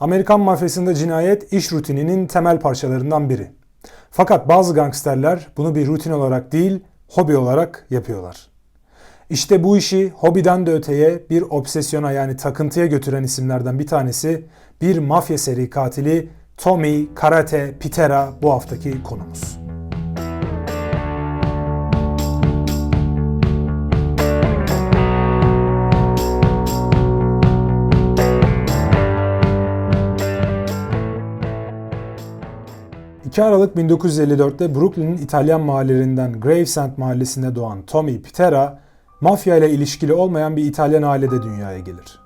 Amerikan mafyasında cinayet iş rutininin temel parçalarından biri. Fakat bazı gangsterler bunu bir rutin olarak değil, hobi olarak yapıyorlar. İşte bu işi hobiden de öteye bir obsesyona yani takıntıya götüren isimlerden bir tanesi bir mafya seri katili Tommy Karate Pitera bu haftaki konumuz. ...2 Aralık 1954'te Brooklyn'in İtalyan mahallelerinden Gravesend mahallesinde doğan Tommy Pitera... ...mafya ile ilişkili olmayan bir İtalyan ailede dünyaya gelir.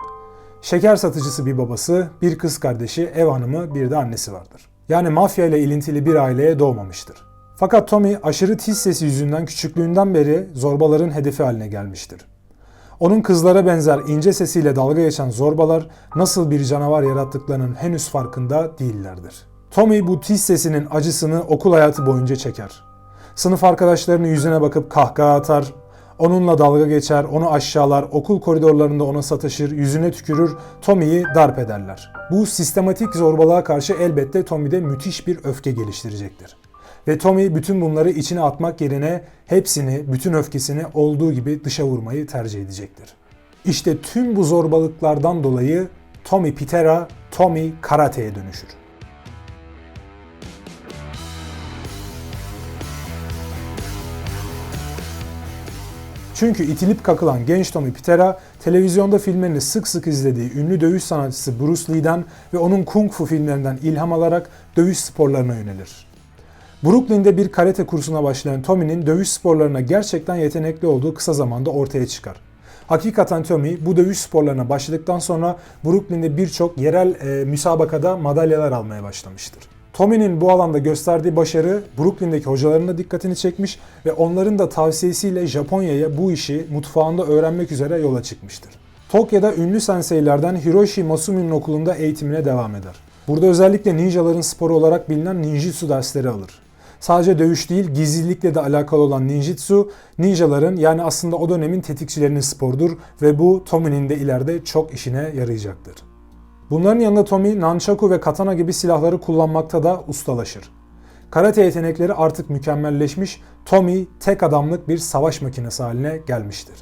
Şeker satıcısı bir babası, bir kız kardeşi, ev hanımı, bir de annesi vardır. Yani mafya ile ilintili bir aileye doğmamıştır. Fakat Tommy aşırı tiz sesi yüzünden küçüklüğünden beri zorbaların hedefi haline gelmiştir. Onun kızlara benzer ince sesiyle dalga geçen zorbalar nasıl bir canavar yarattıklarının henüz farkında değillerdir. Tommy bu tiz sesinin acısını okul hayatı boyunca çeker. Sınıf arkadaşlarının yüzüne bakıp kahkaha atar, onunla dalga geçer, onu aşağılar, okul koridorlarında ona sataşır, yüzüne tükürür, Tommy'yi darp ederler. Bu sistematik zorbalığa karşı elbette Tommy'de müthiş bir öfke geliştirecektir. Ve Tommy bütün bunları içine atmak yerine hepsini, bütün öfkesini olduğu gibi dışa vurmayı tercih edecektir. İşte tüm bu zorbalıklardan dolayı Tommy Pitera, Tommy Karate'ye dönüşür. Çünkü itilip kakılan genç Tommy Pitera, televizyonda filmlerini sık sık izlediği ünlü dövüş sanatçısı Bruce Lee'den ve onun kung fu filmlerinden ilham alarak dövüş sporlarına yönelir. Brooklyn'de bir karate kursuna başlayan Tommy'nin dövüş sporlarına gerçekten yetenekli olduğu kısa zamanda ortaya çıkar. Hakikaten Tommy bu dövüş sporlarına başladıktan sonra Brooklyn'de birçok yerel e, müsabakada madalyalar almaya başlamıştır. Tommy'nin bu alanda gösterdiği başarı Brooklyn'deki hocaların da dikkatini çekmiş ve onların da tavsiyesiyle Japonya'ya bu işi mutfağında öğrenmek üzere yola çıkmıştır. Tokyo'da ünlü senseilerden Hiroshi Masumi'nin okulunda eğitimine devam eder. Burada özellikle ninjaların sporu olarak bilinen ninjutsu dersleri alır. Sadece dövüş değil, gizlilikle de alakalı olan ninjutsu, ninjaların yani aslında o dönemin tetikçilerinin sporudur ve bu Tommy'nin de ileride çok işine yarayacaktır. Bunların yanında Tommy, nunchaku ve katana gibi silahları kullanmakta da ustalaşır. Karate yetenekleri artık mükemmelleşmiş, Tommy tek adamlık bir savaş makinesi haline gelmiştir.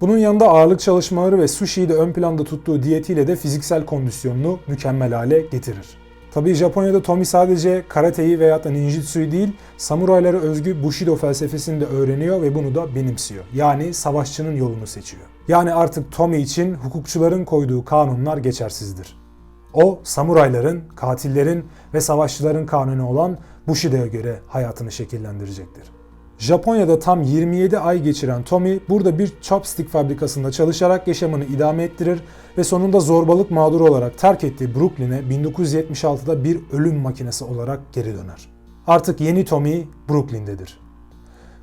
Bunun yanında ağırlık çalışmaları ve sushi'yi de ön planda tuttuğu diyetiyle de fiziksel kondisyonunu mükemmel hale getirir. Tabii Japonya'da Tommy sadece karateyi veya da ninjutsu'yu değil, samuraylara özgü Bushido felsefesini de öğreniyor ve bunu da benimsiyor. Yani savaşçının yolunu seçiyor. Yani artık Tommy için hukukçuların koyduğu kanunlar geçersizdir. O, samurayların, katillerin ve savaşçıların kanunu olan Bushido'ya göre hayatını şekillendirecektir. Japonya'da tam 27 ay geçiren Tommy burada bir chopstick fabrikasında çalışarak yaşamını idame ettirir ve sonunda zorbalık mağduru olarak terk ettiği Brooklyn'e 1976'da bir ölüm makinesi olarak geri döner. Artık yeni Tommy Brooklyn'dedir.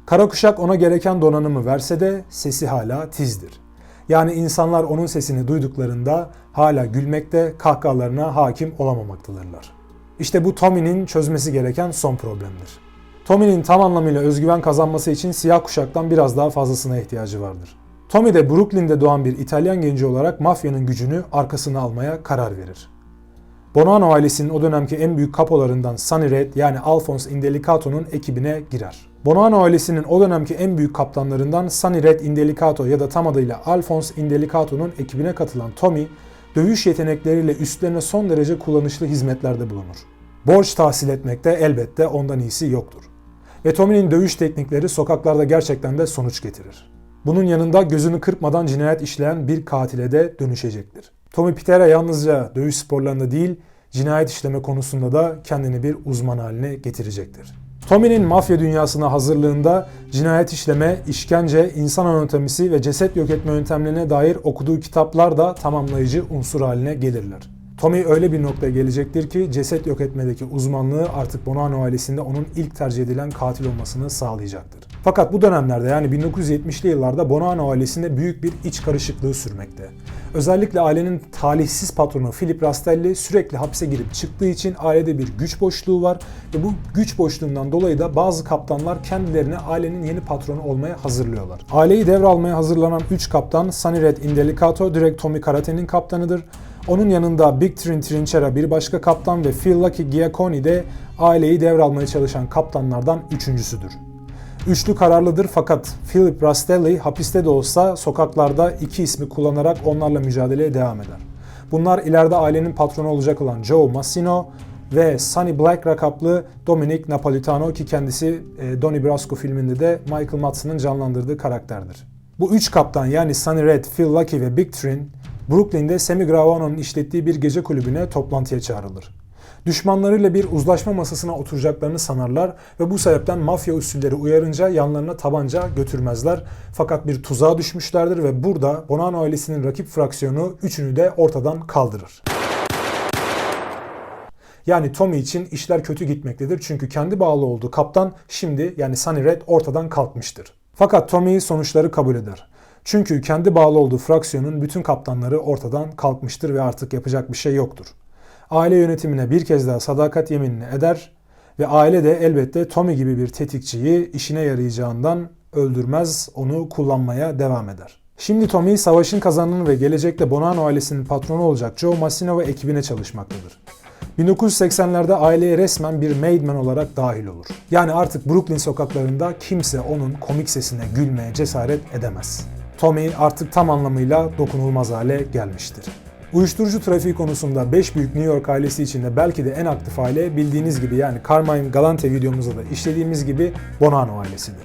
Kara kuşak ona gereken donanımı verse de sesi hala tizdir. Yani insanlar onun sesini duyduklarında hala gülmekte, kahkahalarına hakim olamamaktadırlar. İşte bu Tommy'nin çözmesi gereken son problemdir. Tommy'nin tam anlamıyla özgüven kazanması için siyah kuşaktan biraz daha fazlasına ihtiyacı vardır. Tommy de Brooklyn'de doğan bir İtalyan genci olarak mafyanın gücünü arkasına almaya karar verir. Bonanno ailesinin o dönemki en büyük kapolarından Sonny Red yani Alphonse Indelicato'nun ekibine girer. Bonanno ailesinin o dönemki en büyük kaptanlarından Sonny Red Indelicato ya da tam adıyla Alphonse Indelicato'nun ekibine katılan Tommy, dövüş yetenekleriyle üstlerine son derece kullanışlı hizmetlerde bulunur. Borç tahsil etmekte elbette ondan iyisi yoktur. Ve Tommy'nin dövüş teknikleri sokaklarda gerçekten de sonuç getirir. Bunun yanında gözünü kırpmadan cinayet işleyen bir katile de dönüşecektir. Tommy Pitera yalnızca dövüş sporlarında değil, cinayet işleme konusunda da kendini bir uzman haline getirecektir. Tommy'nin mafya dünyasına hazırlığında cinayet işleme, işkence, insan anatomisi ve ceset yok etme yöntemlerine dair okuduğu kitaplar da tamamlayıcı unsur haline gelirler. Tommy öyle bir noktaya gelecektir ki ceset yok etmedeki uzmanlığı artık Bonanno ailesinde onun ilk tercih edilen katil olmasını sağlayacaktır. Fakat bu dönemlerde yani 1970'li yıllarda Bonanno ailesinde büyük bir iç karışıklığı sürmekte. Özellikle ailenin talihsiz patronu Philip Rastelli sürekli hapse girip çıktığı için ailede bir güç boşluğu var ve bu güç boşluğundan dolayı da bazı kaptanlar kendilerini ailenin yeni patronu olmaya hazırlıyorlar. Aileyi devralmaya hazırlanan 3 kaptan Sunny Red Indelicato direkt Tommy Karate'nin kaptanıdır. Onun yanında Big Trin Trinchera bir başka kaptan ve Phil Lucky Giaconi de aileyi devralmaya çalışan kaptanlardan üçüncüsüdür. Üçlü kararlıdır fakat Philip Rastelli hapiste de olsa sokaklarda iki ismi kullanarak onlarla mücadeleye devam eder. Bunlar ileride ailenin patronu olacak olan Joe Massino ve Sonny Black rakaplı Dominic Napolitano ki kendisi e, Donnie Brasco filminde de Michael Madsen'ın canlandırdığı karakterdir. Bu üç kaptan yani Sonny Red, Phil Lucky ve Big Trin Brooklyn'de Sammy Gravano'nun işlettiği bir gece kulübüne toplantıya çağrılır. Düşmanlarıyla bir uzlaşma masasına oturacaklarını sanarlar ve bu sebepten mafya usulleri uyarınca yanlarına tabanca götürmezler. Fakat bir tuzağa düşmüşlerdir ve burada Bonanno ailesinin rakip fraksiyonu üçünü de ortadan kaldırır. Yani Tommy için işler kötü gitmektedir çünkü kendi bağlı olduğu kaptan şimdi yani Sunny Red ortadan kalkmıştır. Fakat Tommy sonuçları kabul eder. Çünkü kendi bağlı olduğu fraksiyonun bütün kaptanları ortadan kalkmıştır ve artık yapacak bir şey yoktur. Aile yönetimine bir kez daha sadakat yeminini eder ve aile de elbette Tommy gibi bir tetikçiyi işine yarayacağından öldürmez, onu kullanmaya devam eder. Şimdi Tommy savaşın kazananı ve gelecekte Bonanno ailesinin patronu olacak Joe Massino ve ekibine çalışmaktadır. 1980'lerde aileye resmen bir maidman olarak dahil olur. Yani artık Brooklyn sokaklarında kimse onun komik sesine gülmeye cesaret edemez. Tommy artık tam anlamıyla dokunulmaz hale gelmiştir. Uyuşturucu trafiği konusunda 5 büyük New York ailesi içinde belki de en aktif aile bildiğiniz gibi yani Carmine Galante videomuzda da işlediğimiz gibi Bonanno ailesidir.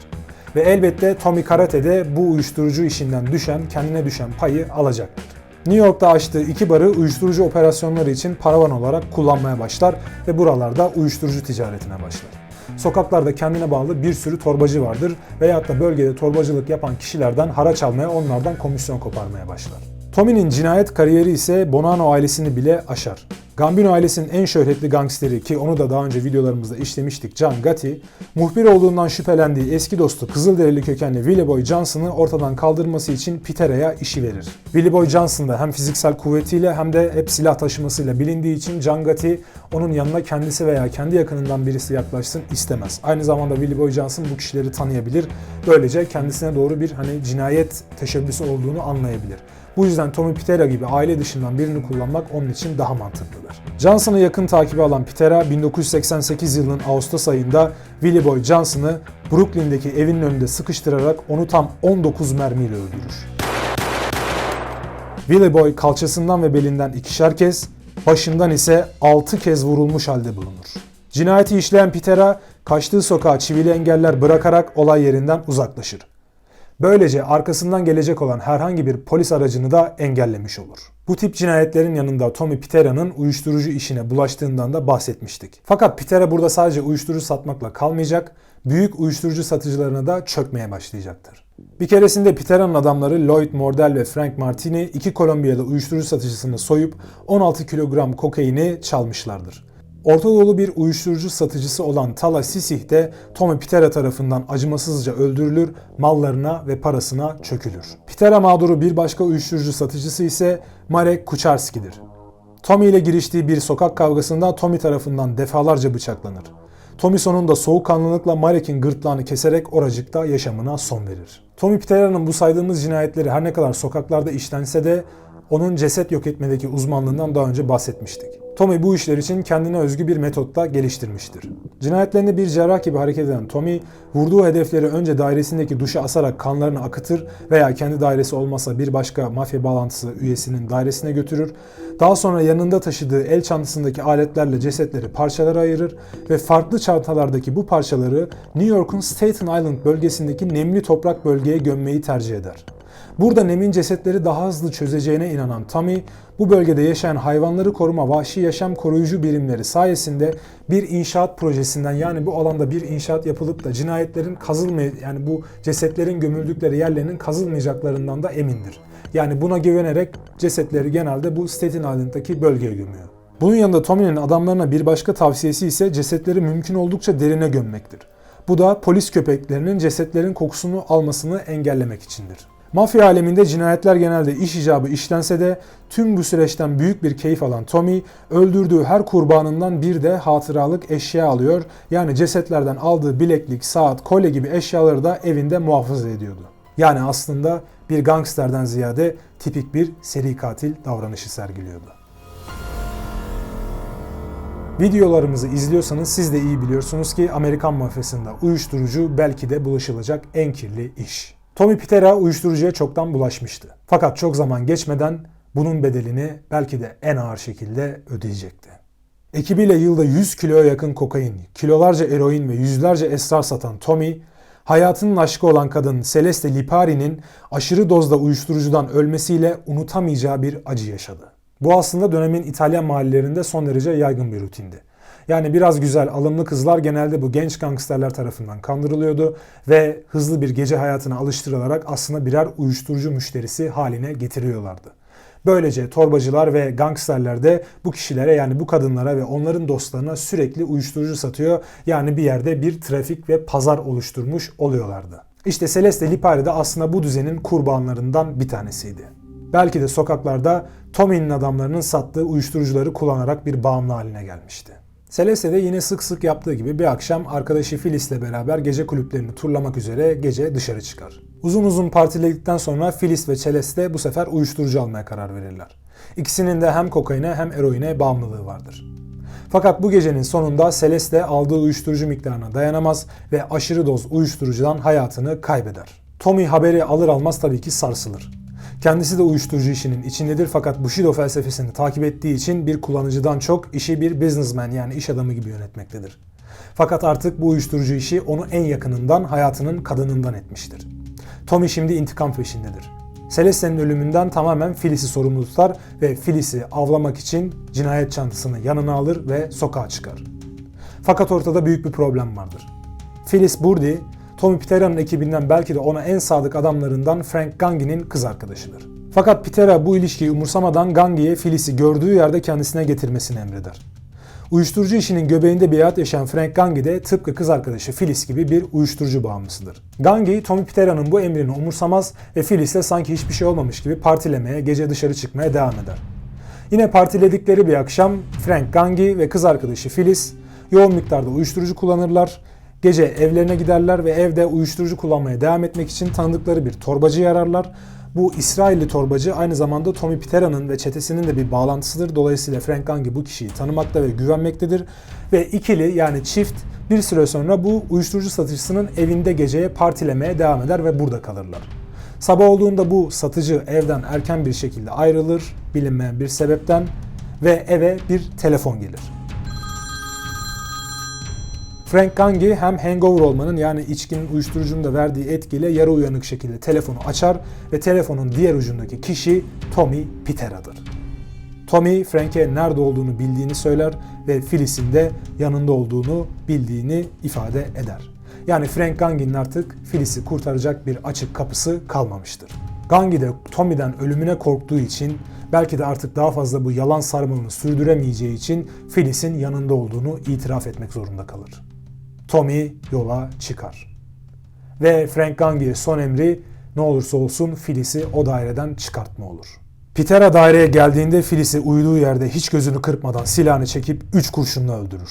Ve elbette Tommy Karate de bu uyuşturucu işinden düşen, kendine düşen payı alacaktır. New York'ta açtığı iki barı uyuşturucu operasyonları için paravan olarak kullanmaya başlar ve buralarda uyuşturucu ticaretine başlar. Sokaklarda kendine bağlı bir sürü torbacı vardır veyahut da bölgede torbacılık yapan kişilerden haraç almaya, onlardan komisyon koparmaya başlar. Tommy'nin cinayet kariyeri ise Bonanno ailesini bile aşar. Gambino ailesinin en şöhretli gangsteri ki onu da daha önce videolarımızda işlemiştik John Gotti, muhbir olduğundan şüphelendiği eski dostu Kızılderili kökenli Willie Boy Johnson'ı ortadan kaldırması için Pitera'ya işi verir. Willie Boy Johnson da hem fiziksel kuvvetiyle hem de hep silah taşımasıyla bilindiği için John Gotti onun yanına kendisi veya kendi yakınından birisi yaklaşsın istemez. Aynı zamanda Willie Boy Johnson bu kişileri tanıyabilir. Böylece kendisine doğru bir hani cinayet teşebbüsü olduğunu anlayabilir. Bu yüzden Tommy Pitera gibi aile dışından birini kullanmak onun için daha mantıklıdır. Johnson'ı yakın takibi alan Pitera 1988 yılının Ağustos ayında Willie Boy Johnson'ı Brooklyn'deki evinin önünde sıkıştırarak onu tam 19 mermiyle öldürür. Willie Boy kalçasından ve belinden ikişer kez, başından ise 6 kez vurulmuş halde bulunur. Cinayeti işleyen Pitera kaçtığı sokağa çivili engeller bırakarak olay yerinden uzaklaşır. Böylece arkasından gelecek olan herhangi bir polis aracını da engellemiş olur. Bu tip cinayetlerin yanında Tommy Pitera'nın uyuşturucu işine bulaştığından da bahsetmiştik. Fakat Pitera burada sadece uyuşturucu satmakla kalmayacak, büyük uyuşturucu satıcılarına da çökmeye başlayacaktır. Bir keresinde Pitera'nın adamları Lloyd Mordell ve Frank Martini iki Kolombiyalı uyuşturucu satıcısını soyup 16 kilogram kokaini çalmışlardır. Orta Doğulu bir uyuşturucu satıcısı olan Tala Sisih de Tommy Pitera tarafından acımasızca öldürülür, mallarına ve parasına çökülür. Pitera mağduru bir başka uyuşturucu satıcısı ise Marek Kucharski'dir. Tommy ile giriştiği bir sokak kavgasında Tommy tarafından defalarca bıçaklanır. Tommy sonunda soğukkanlılıkla Marek'in gırtlağını keserek oracıkta yaşamına son verir. Tommy Pitera'nın bu saydığımız cinayetleri her ne kadar sokaklarda işlense de onun ceset yok etmedeki uzmanlığından daha önce bahsetmiştik. Tommy bu işler için kendine özgü bir metotta geliştirmiştir. Cinayetlerinde bir cerrah gibi hareket eden Tommy, vurduğu hedefleri önce dairesindeki duşa asarak kanlarını akıtır veya kendi dairesi olmasa bir başka mafya bağlantısı üyesinin dairesine götürür. Daha sonra yanında taşıdığı el çantasındaki aletlerle cesetleri parçalara ayırır ve farklı çantalardaki bu parçaları New York'un Staten Island bölgesindeki nemli toprak bölgeye gömmeyi tercih eder. Burada Nem'in cesetleri daha hızlı çözeceğine inanan Tommy, bu bölgede yaşayan hayvanları koruma vahşi yaşam koruyucu birimleri sayesinde bir inşaat projesinden yani bu alanda bir inşaat yapılıp da cinayetlerin kazılmay yani bu cesetlerin gömüldükleri yerlerinin kazılmayacaklarından da emindir. Yani buna güvenerek cesetleri genelde bu Staten Island'daki bölgeye gömüyor. Bunun yanında Tommy'nin adamlarına bir başka tavsiyesi ise cesetleri mümkün oldukça derine gömmektir. Bu da polis köpeklerinin cesetlerin kokusunu almasını engellemek içindir. Mafya aleminde cinayetler genelde iş icabı işlense de tüm bu süreçten büyük bir keyif alan Tommy öldürdüğü her kurbanından bir de hatıralık eşya alıyor. Yani cesetlerden aldığı bileklik, saat, kolye gibi eşyaları da evinde muhafaza ediyordu. Yani aslında bir gangsterden ziyade tipik bir seri katil davranışı sergiliyordu. Videolarımızı izliyorsanız siz de iyi biliyorsunuz ki Amerikan mafyasında uyuşturucu belki de bulaşılacak en kirli iş. Tommy Pitera uyuşturucuya çoktan bulaşmıştı. Fakat çok zaman geçmeden bunun bedelini belki de en ağır şekilde ödeyecekti. Ekibiyle yılda 100 kiloya yakın kokain, kilolarca eroin ve yüzlerce esrar satan Tommy, hayatının aşkı olan kadın Celeste Lipari'nin aşırı dozda uyuşturucudan ölmesiyle unutamayacağı bir acı yaşadı. Bu aslında dönemin İtalyan mahallelerinde son derece yaygın bir rutindi. Yani biraz güzel, alımlı kızlar genelde bu genç gangsterler tarafından kandırılıyordu ve hızlı bir gece hayatına alıştırılarak aslında birer uyuşturucu müşterisi haline getiriyorlardı. Böylece torbacılar ve gangsterler de bu kişilere yani bu kadınlara ve onların dostlarına sürekli uyuşturucu satıyor. Yani bir yerde bir trafik ve pazar oluşturmuş oluyorlardı. İşte Celeste Lipari de aslında bu düzenin kurbanlarından bir tanesiydi. Belki de sokaklarda Tommy'nin adamlarının sattığı uyuşturucuları kullanarak bir bağımlı haline gelmişti. Celeste de yine sık sık yaptığı gibi bir akşam arkadaşı Phyllis'le beraber gece kulüplerini turlamak üzere gece dışarı çıkar. Uzun uzun partiledikten sonra Phyllis ve Celeste bu sefer uyuşturucu almaya karar verirler. İkisinin de hem kokaine hem eroine bağımlılığı vardır. Fakat bu gecenin sonunda Celeste aldığı uyuşturucu miktarına dayanamaz ve aşırı doz uyuşturucudan hayatını kaybeder. Tommy haberi alır almaz tabii ki sarsılır. Kendisi de uyuşturucu işinin içindedir fakat Bushido felsefesini takip ettiği için bir kullanıcıdan çok işi bir businessman yani iş adamı gibi yönetmektedir. Fakat artık bu uyuşturucu işi onu en yakınından, hayatının kadınından etmiştir. Tommy şimdi intikam peşindedir. Celeste'nin ölümünden tamamen Phyllis'i sorumlu tutar ve Phyllis'i avlamak için cinayet çantasını yanına alır ve sokağa çıkar. Fakat ortada büyük bir problem vardır. Phyllis Burdi, Tommy Pitera'nın ekibinden belki de ona en sadık adamlarından Frank Gangi'nin kız arkadaşıdır. Fakat Pitera bu ilişkiyi umursamadan Gangi'ye Phyllis'i gördüğü yerde kendisine getirmesini emreder. Uyuşturucu işinin göbeğinde bir hayat yaşayan Frank Gangi de tıpkı kız arkadaşı Phyllis gibi bir uyuşturucu bağımlısıdır. Gangi, Tommy Pitera'nın bu emrini umursamaz ve Phyllis'le sanki hiçbir şey olmamış gibi partilemeye, gece dışarı çıkmaya devam eder. Yine partiledikleri bir akşam Frank Gangi ve kız arkadaşı Phyllis yoğun miktarda uyuşturucu kullanırlar. Gece evlerine giderler ve evde uyuşturucu kullanmaya devam etmek için tanıdıkları bir torbacı yararlar. Bu İsrailli torbacı aynı zamanda Tommy Pitera'nın ve çetesinin de bir bağlantısıdır. Dolayısıyla Frank Gangi bu kişiyi tanımakta ve güvenmektedir. Ve ikili yani çift bir süre sonra bu uyuşturucu satıcısının evinde geceye partilemeye devam eder ve burada kalırlar. Sabah olduğunda bu satıcı evden erken bir şekilde ayrılır bilinmeyen bir sebepten ve eve bir telefon gelir. Frank Gangi hem hangover olmanın yani içkinin uyuşturucunun da verdiği etkiyle yarı uyanık şekilde telefonu açar ve telefonun diğer ucundaki kişi Tommy Pitera'dır. Tommy, Frank'e nerede olduğunu bildiğini söyler ve Phyllis'in de yanında olduğunu bildiğini ifade eder. Yani Frank Gangi'nin artık Phyllis'i kurtaracak bir açık kapısı kalmamıştır. Gangi de Tommy'den ölümüne korktuğu için belki de artık daha fazla bu yalan sarmalını sürdüremeyeceği için Phyllis'in yanında olduğunu itiraf etmek zorunda kalır. Tommy yola çıkar. Ve Frank Gangi'ye son emri ne olursa olsun Phyllis'i o daireden çıkartma olur. Pitera daireye geldiğinde Phyllis'i uyuduğu yerde hiç gözünü kırpmadan silahını çekip 3 kurşunla öldürür.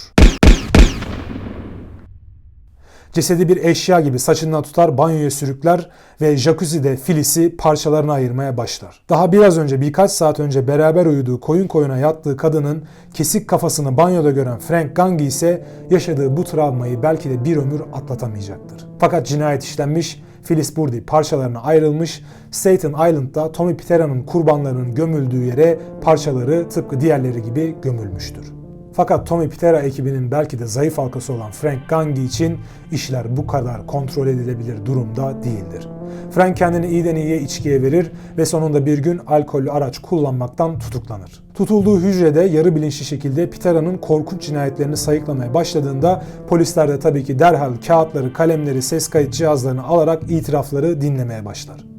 Cesedi bir eşya gibi saçından tutar, banyoya sürükler ve jacuzzi'de Phyllis'i parçalarına ayırmaya başlar. Daha biraz önce birkaç saat önce beraber uyuduğu koyun koyuna yattığı kadının kesik kafasını banyoda gören Frank Gangi ise yaşadığı bu travmayı belki de bir ömür atlatamayacaktır. Fakat cinayet işlenmiş, Phyllis Burdi parçalarına ayrılmış, Staten Island'da Tommy Pitera'nın kurbanlarının gömüldüğü yere parçaları tıpkı diğerleri gibi gömülmüştür. Fakat Tommy Pitera ekibinin belki de zayıf halkası olan Frank Gangi için işler bu kadar kontrol edilebilir durumda değildir. Frank kendini iyiden iyiye içkiye verir ve sonunda bir gün alkollü araç kullanmaktan tutuklanır. Tutulduğu hücrede yarı bilinçli şekilde Pitera'nın korkunç cinayetlerini sayıklamaya başladığında polisler de tabii ki derhal kağıtları, kalemleri, ses kayıt cihazlarını alarak itirafları dinlemeye başlar.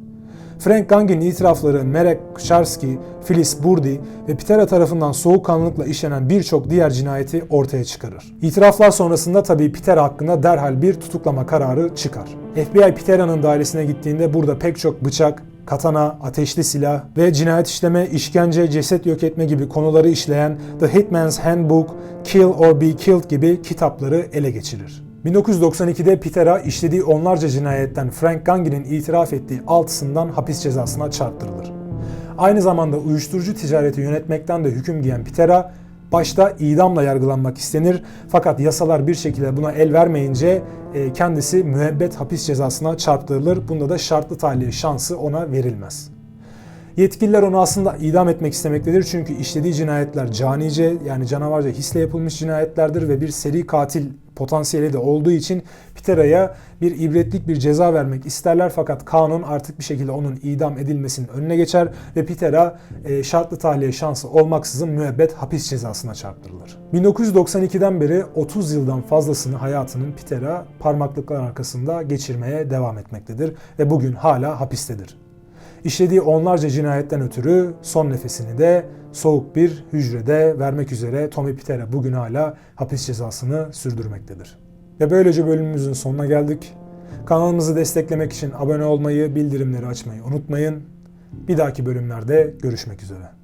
Frank Gangi'nin itirafları Merek Kucharski, Phyllis Burdi ve Pitera tarafından soğukkanlılıkla işlenen birçok diğer cinayeti ortaya çıkarır. İtiraflar sonrasında tabii Pitera hakkında derhal bir tutuklama kararı çıkar. FBI Pitera'nın dairesine gittiğinde burada pek çok bıçak, katana, ateşli silah ve cinayet işleme, işkence, ceset yok etme gibi konuları işleyen The Hitman's Handbook, Kill or Be Killed gibi kitapları ele geçirir. 1992'de Pitera işlediği onlarca cinayetten Frank Gangi'nin itiraf ettiği altısından hapis cezasına çarptırılır. Aynı zamanda uyuşturucu ticareti yönetmekten de hüküm giyen Pitera, Başta idamla yargılanmak istenir fakat yasalar bir şekilde buna el vermeyince e, kendisi müebbet hapis cezasına çarptırılır. Bunda da şartlı tahliye şansı ona verilmez. Yetkililer onu aslında idam etmek istemektedir çünkü işlediği cinayetler canice yani canavarca hisle yapılmış cinayetlerdir ve bir seri katil potansiyeli de olduğu için Pitera'ya bir ibretlik bir ceza vermek isterler fakat kanun artık bir şekilde onun idam edilmesinin önüne geçer ve Pitera e, şartlı tahliye şansı olmaksızın müebbet hapis cezasına çarptırılır. 1992'den beri 30 yıldan fazlasını hayatının Pitera parmaklıklar arkasında geçirmeye devam etmektedir ve bugün hala hapistedir. İşlediği onlarca cinayetten ötürü son nefesini de soğuk bir hücrede vermek üzere Tommy Pitera bugün hala hapis cezasını sürdürmektedir. Ve böylece bölümümüzün sonuna geldik. Kanalımızı desteklemek için abone olmayı, bildirimleri açmayı unutmayın. Bir dahaki bölümlerde görüşmek üzere.